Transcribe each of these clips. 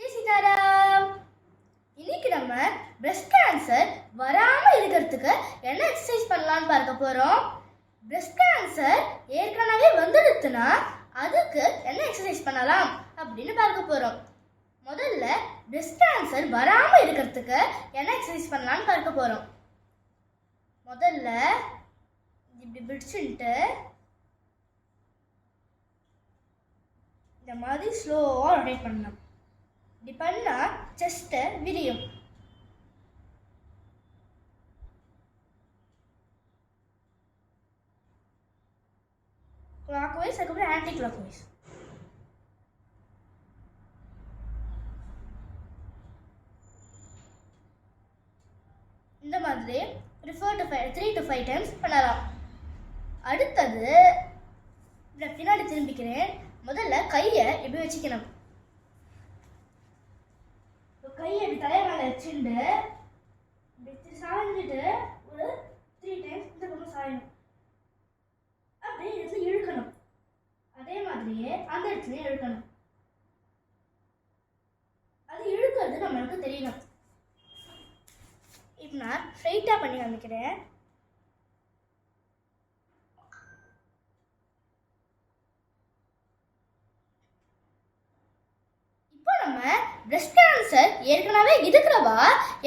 ஜெய் சீதாராம். இன்னைக்கு நம்ம breast cancer வராம இருக்கிறதுக்கு என்ன எக்ஸசைஸ் பண்ணலாம்னு பார்க்க போறோம். பிரஸ்ட் கேன்சர் ஏற்கனவே வந்துடுச்சுன்னா அதுக்கு என்ன எக்ஸசைஸ் பண்ணலாம் அப்படின்னு பார்க்க போறோம். முதல்ல பிரஸ்ட் கேன்சர் வராம இருக்கிறதுக்கு என்ன எக்ஸசைஸ் பண்ணலாம்னு பார்க்க போறோம். முதல்ல இப்படி பிடிச்சுட்டு இந்த மாதிரி ஸ்லோவாக ரொட்டேட் பண்ணலாம். இப்படி பண்ணால் செஸ்ட்டை விரியும் கிளாக் வைஸ் அதுக்கப்புறம் ஆன்டி கிளாக் வைஸ் இந்த மாதிரி ஒரு four to five three to five times பண்ணலாம். அடுத்தது நான் பின்னாடி திரும்பிக்கிறேன். முதல்ல கையை இப்படி வச்சுக்கணும் இப்போ கையை இப்படி தலையை வச்சுட்டு சாய்ஞ்சிட்டு ஒரு த்ரீ டைம்ஸ் இந்த பக்கம் சாயணும். அப்படியே இடத்துல இழுக்கணும். அதே மாதிரியே அந்த இடத்துலயும் இழுக்கணும். அது இழுக்கிறது நம்மளுக்கு தெரியணும். இப்போ நான் ஸ்ட்ரைட்டாக பண்ணி காமிக்கிறேன் இப்போ நம்ம பிரஸ்ட் கேன்சர் ஏற்கனவே இருக்கிறவா?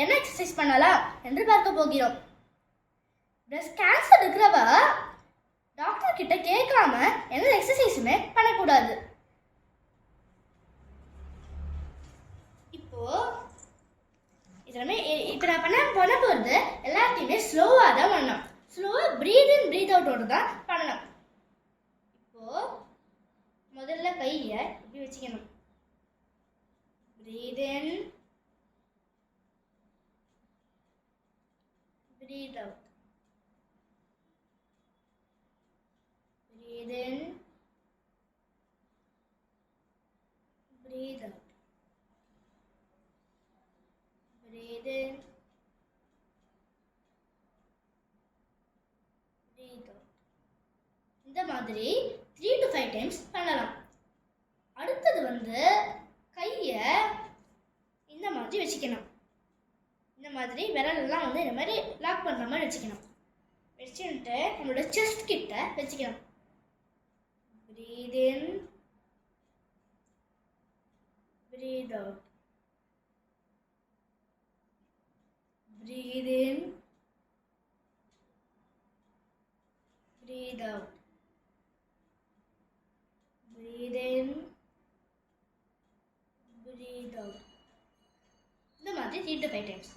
என்ன எக்ஸசைஸ் பண்ணலாம் என்று பார்க்க போகிறோம். பிரஸ்ட் கேன்சர் இருக்கிறவா? டாக்டர் கிட்ட கேட்காம எந்த எக்ஸசைஸுமே பண்ணக்கூடாது. இப்போ இதெல்லாமே இப்போ நான் பண்ண பண்ண போகிறது எல்லாத்தையுமே ஸ்லோவாக தான் பண்ணணும். ஸ்லோவாக ப்ரீத் இன் ப்ரீத் அவுட்டோடு தான் பண்ணணும். இப்போ முதல்ல கையை இப்படி வச்சுக்கணும். Breathe in. Breathe out. Breathe in. Breathe out. Breathe in. Breathe out. இந்த மாதிரி த்ரீ டு ஃபைவ் டைம்ஸ் பண்ணலாம் அடுத்தது வந்து கையை இந்த மாதிரி வச்சுக்கணும் இந்த மாதிரி விரலெல்லாம் வந்து இந்த மாதிரி லாக் பண்ணுற மாதிரி வச்சுக்கணும். வச்சுட்டு நம்மளோட செஸ்ட் கிட்ட வச்சுக்கணும். breathe in breathe out. Breathe in breathe out. breathe in. breathe out. இந்த மாதிரி த்ரீ டு ஃபைவ் டைம்ஸ்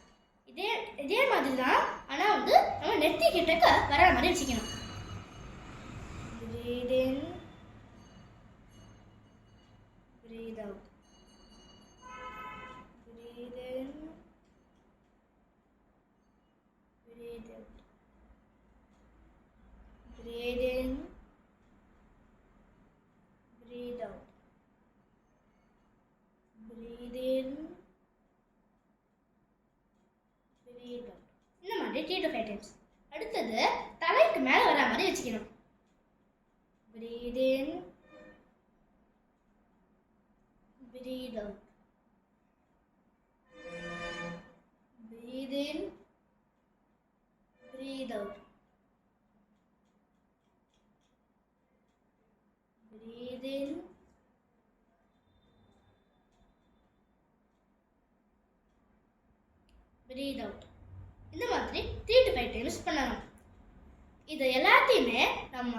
இதே இதே மாதிரி தான் ஆனால் வந்து நம்ம நெத்தி கிட்டக்க வர மாதிரி வச்சுக்கணும் breathe in breathe out breathe in breathe out breathe in breathe out breathe in breathe out இந்த மாதிரி த்ரீ டு ஃபைவ் டைம்ஸ் அடுத்தது தலைக்கு மேலே வர மாதிரி வச்சுக்கணும் breathe in breathe out breathe in breathe out breathe in breathe out இந்த மாதிரி த்ரீ டு ஃபைவ் டைம்ஸ் பண்ணணும் இது எல்லாத்தையுமே நம்ம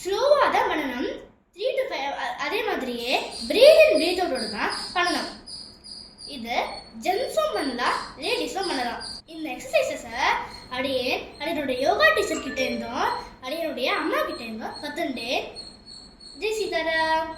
ஸ்லோவாக தான் பண்ணணும். த்ரீ டு ஃபைவ் அதே மாதிரியே பிரீத் இன் பிரீத் தான் பண்ணணும். இது ஜென்ஸும் பண்ணலாம் லேடிஸும் பண்ணலாம். இந்த எக்ஸசைசஸை அப்படியே அடியனுடைய யோகா டீச்சர் கிட்டே இருந்தோம் அடியனுடைய அம்மா கிட்ட இருந்தோம் கற்றுண்டே ஜெய் சீதாராம்.